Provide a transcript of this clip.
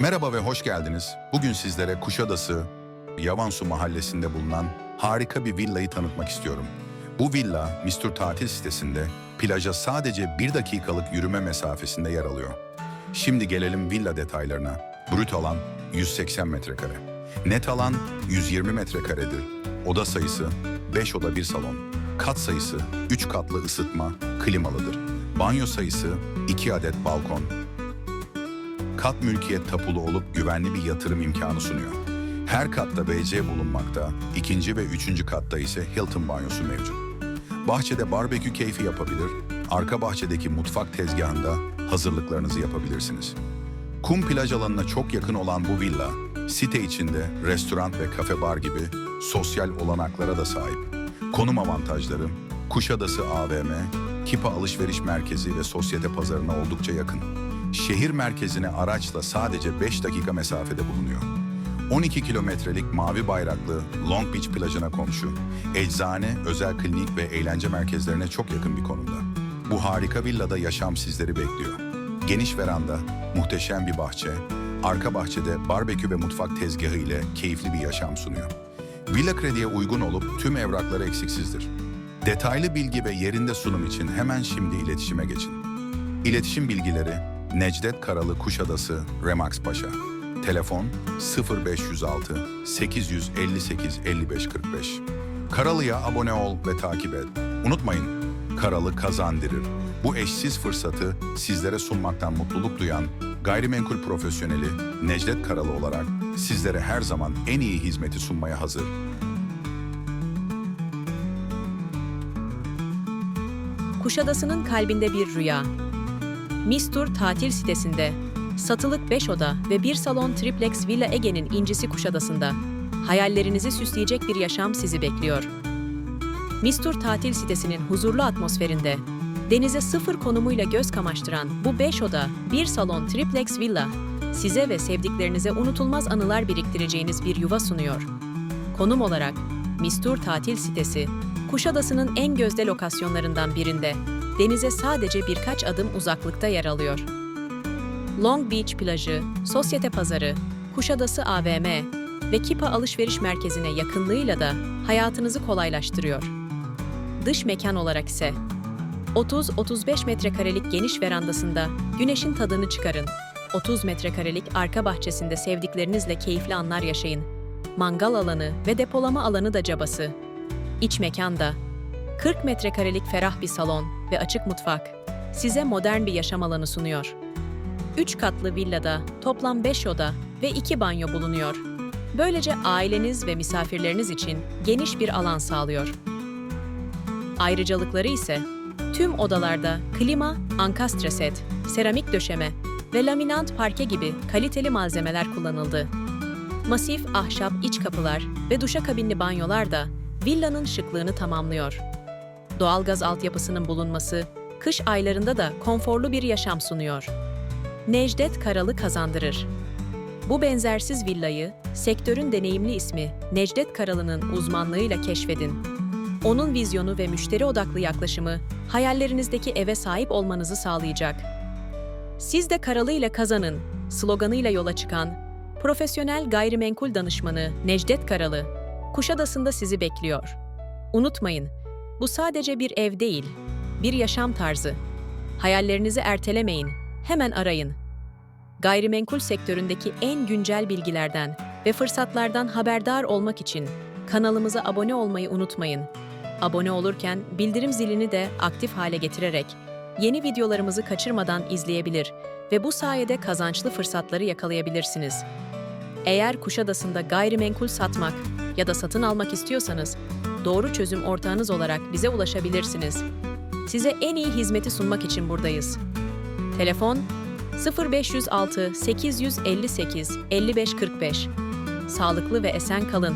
Merhaba ve hoş geldiniz. Bugün sizlere Kuşadası, Yavansu mahallesinde bulunan harika bir villayı tanıtmak istiyorum. Bu villa, Mistur Tatil sitesinde plaja sadece bir dakikalık yürüme mesafesinde yer alıyor. Şimdi gelelim villa detaylarına. Brüt alan 180 metrekare. Net alan 120 metrekaredir. Oda sayısı 5 oda 1 salon. Kat sayısı 3 katlı ısıtma, klimalıdır. Banyo sayısı 2 adet balkon, Kat mülkiyet tapulu olup güvenli bir yatırım imkanı sunuyor. Her katta WC bulunmakta, ikinci ve üçüncü katta ise Hilton banyosu mevcut. Bahçede barbekü keyfi yapabilir, arka bahçedeki mutfak tezgahında hazırlıklarınızı yapabilirsiniz. Kum plaj alanına çok yakın olan bu villa, site içinde restoran ve kafe bar gibi sosyal olanaklara da sahip. Konum avantajları, Kuşadası AVM, Kipa Alışveriş Merkezi ve Sosyete Pazarına oldukça yakın. Şehir merkezine araçla sadece 5 dakika mesafede bulunuyor. 12 kilometrelik mavi bayraklı Long Beach plajına komşu, eczane, özel klinik ve eğlence merkezlerine çok yakın bir konumda. Bu harika villada yaşam sizleri bekliyor. Geniş veranda, muhteşem bir bahçe, arka bahçede barbekü ve mutfak tezgahı ile keyifli bir yaşam sunuyor. Villa krediye uygun olup tüm evrakları eksiksizdir. Detaylı bilgi ve yerinde sunum için hemen şimdi iletişime geçin. İletişim bilgileri Necdet Karalı Kuşadası Remax Paşa. Telefon 0506 858 55 45. Karalı'ya abone ol ve takip et. Unutmayın, Karalı kazandırır. Bu eşsiz fırsatı sizlere sunmaktan mutluluk duyan gayrimenkul profesyoneli Necdet Karalı olarak sizlere her zaman en iyi hizmeti sunmaya hazır. Kuşadası'nın kalbinde bir rüya. Mistur tatil sitesinde satılık 5 oda ve 1 salon triplex Villa Ege'nin incisi Kuşadası'nda. Hayallerinizi süsleyecek bir yaşam sizi bekliyor. Mistur tatil sitesinin huzurlu atmosferinde denize sıfır konumuyla göz kamaştıran bu 5 oda, 1 salon triplex villa size ve sevdiklerinize unutulmaz anılar biriktireceğiniz bir yuva sunuyor. Konum olarak Mistur tatil sitesi Kuşadası'nın en gözde lokasyonlarından birinde denize sadece birkaç adım uzaklıkta yer alıyor. Long Beach plajı, Sosyete Pazarı, Kuşadası AVM ve Kipa Alışveriş Merkezi'ne yakınlığıyla da hayatınızı kolaylaştırıyor. Dış mekan olarak ise 30-35 metrekarelik geniş verandasında güneşin tadını çıkarın. 30 metrekarelik arka bahçesinde sevdiklerinizle keyifli anlar yaşayın. Mangal alanı ve depolama alanı da cabası. İç mekanda 40 metrekarelik ferah bir salon ve açık mutfak size modern bir yaşam alanı sunuyor. 3 katlı villada toplam 5 oda ve 2 banyo bulunuyor. Böylece aileniz ve misafirleriniz için geniş bir alan sağlıyor. Ayrıcalıkları ise tüm odalarda klima, ankastre set, seramik döşeme ve laminant parke gibi kaliteli malzemeler kullanıldı. Masif ahşap iç kapılar ve duşakabinli banyolar da villanın şıklığını tamamlıyor. Doğalgaz altyapısının bulunması, kış aylarında da konforlu bir yaşam sunuyor. Necdet Karalı kazandırır. Bu benzersiz villayı, sektörün deneyimli ismi Necdet Karalı'nın uzmanlığıyla keşfedin. Onun vizyonu ve müşteri odaklı yaklaşımı, hayallerinizdeki eve sahip olmanızı sağlayacak. Siz de Karalı ile kazanın sloganıyla yola çıkan profesyonel gayrimenkul danışmanı Necdet Karalı, Kuşadası'nda sizi bekliyor. Unutmayın, bu sadece bir ev değil, bir yaşam tarzı. Hayallerinizi ertelemeyin, hemen arayın. Gayrimenkul sektöründeki en güncel bilgilerden ve fırsatlardan haberdar olmak için kanalımıza abone olmayı unutmayın. Abone olurken bildirim zilini de aktif hale getirerek yeni videolarımızı kaçırmadan izleyebilir ve bu sayede kazançlı fırsatları yakalayabilirsiniz. Eğer Kuşadası'nda gayrimenkul satmak ya da satın almak istiyorsanız doğru çözüm ortağınız olarak bize ulaşabilirsiniz. Size en iyi hizmeti sunmak için buradayız. Telefon 0506 858 5545. Sağlıklı ve esen kalın.